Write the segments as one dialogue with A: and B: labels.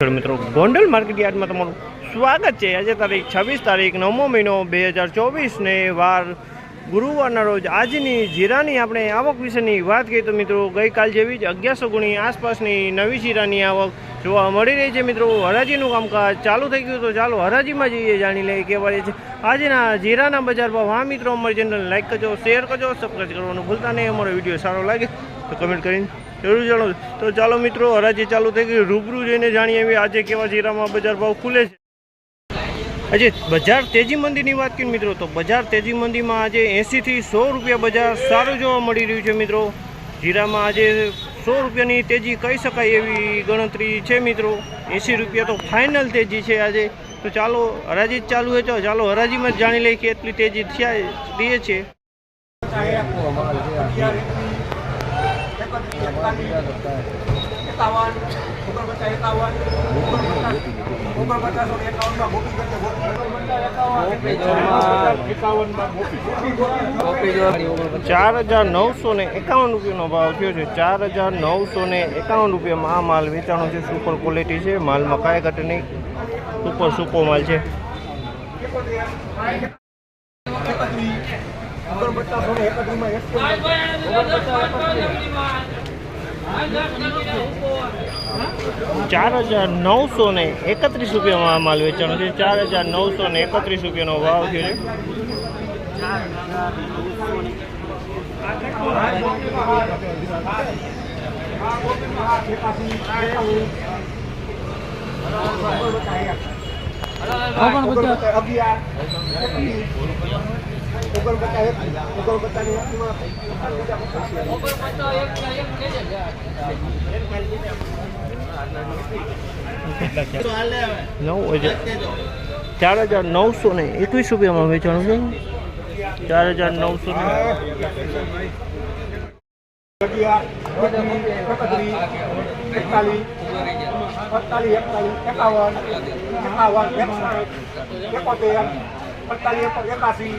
A: મિત્રો, ગોંડલ માર્કેટ યાર્ડમાં તમારું સ્વાગત છે. આજે તારીખ છવ્વીસ તારીખ, નવમો મહિનો બે હજાર ચોવીસને વાર ગુરુવારના રોજ આજની જીરાની આપણે આવક વિશેની વાત કરીએ તો મિત્રો, ગઈકાલ જેવી જ અગિયારસો ગુણી આસપાસની નવી જીરાની આવક જોવા મળી રહી છે. મિત્રો, હરાજીનું કામકાજ ચાલુ થઈ ગયું તો ચાલો હરાજીમાં જઈએ, જાણી લઈએ કેવા છે. આજના જીરાના બજાર ભાવ મિત્રો, અમારી ચેનલ લાઇક કરજો શેર કરજો સબસ્ક્રાઈબ કરવાનું ભૂલતા નહીં. અમારો વીડિયો સારો લાગે તો કમેન્ટ કરીને જરૂર જાણો તો ચાલો મિત્રો, હરાજી ચાલુ થઈ ગઈ. રૂબરૂ જઈને જાણીએ એવી આજે કેવા જીરામાં બજાર ભાવ ખુલે છે. આજે બજાર તેજી મંદીની વાત કરીએ મિત્રો. તો બજાર તેજી મંદીમાં આજે એંસીથી સો રૂપિયા બજાર સારું જોવા મળી રહ્યું છે મિત્રો. જીરામાં આજે સો રૂપિયાની તેજી કહી શકાય એવી ગણતરી છે મિત્રો. એંસી રૂપિયા તો ફાઇનલ તેજી છે આજે. તો ચાલો, હરાજી ચાલુ છે તો ચાલો હરાજીમાં જ જાણી લઈએ કે એટલી તેજી થયા દે છે. ચાર હજાર નવસો ને એકાવન રૂપિયાનો ભાવ થયો છે. ચાર હજાર નવસો ને એકાવન રૂપિયામાં આ માલ વેચાણો છે. સુપર ક્વોલિટી છે. માલમાં કાંઈ ઘટ નહીં. સુપર સુપો માલ છે.
B: ઓગણપચાસ
A: ચાર હજાર નવસો ને એકત્રીસ રૂપિયામાં માલ વેચાણો છે. ચાર હજાર નવસો ને એકત્રીસ રૂપિયાનો ભાવ થયો છે
B: ઓગણપચાસ અગિયાર. ઓગણપચાસ
A: હજાર ચાર હજાર નવસો ને એકવીસ રૂપિયામાં વેચાણું છે ચાર હજાર નવસો ને
B: અડતાલીસ એકતાલીસ એકાવન એકાવન એકસાઠ એકોતેર અડતાલીસ એકો- એકાસી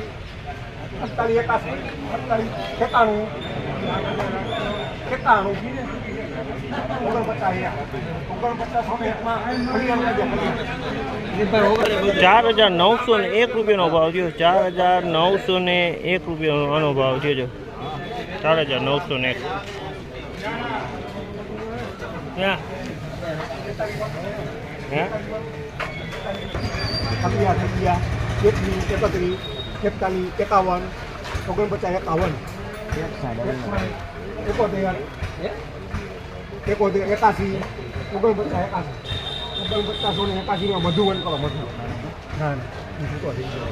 B: અડતાલીસ એકાસી અડતાલીસ એકાણું એકાણું
A: ચાર હજાર નવસો ને એક રૂપિયાનો ભાવ થયો. ચાર હજાર નવસો ને એક રૂપિયાનો આનો ભાવ થયો છે ચાર હજાર નવસો ને એક.
B: એકત્રીસ એકતાલીસ એકાવન ઓગણપચાસ એકાવન. એકોતેર એકોતેર એકાસી ઓગણપચાસ એકાસી. ઓગણપચાસ ને એકાસીમાં મધુવન કરો મધુ ના ના. એ જૂતો થઈ ગયો.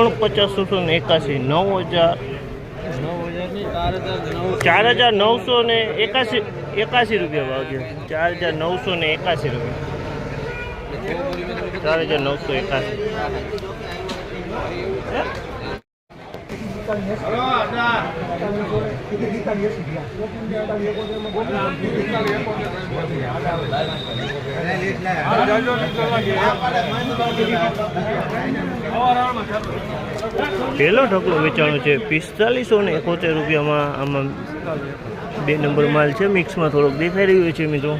A: ઓગણપચાસ ને એકાસી નવ હજાર. ચાર હજાર નવસો ને એકાસી. એકાસી રૂપિયા ભાવ છે ચાર હજાર નવસો ને એકાસી રૂપિયા. ચાર હજાર નવસો એકાસી પહેલો ઢગલો વેચાણો છે પિસ્તાલીસો ને એકોતેર રૂપિયામાં આમાં બે નંબર માલ છે, મિક્સમાં થોડોક દેખાઈ રહ્યો છે મિત્રો.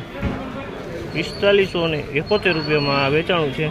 A: પિસ્તાલીસો ને એકોતેર રૂપિયામાં વેચાણું છે.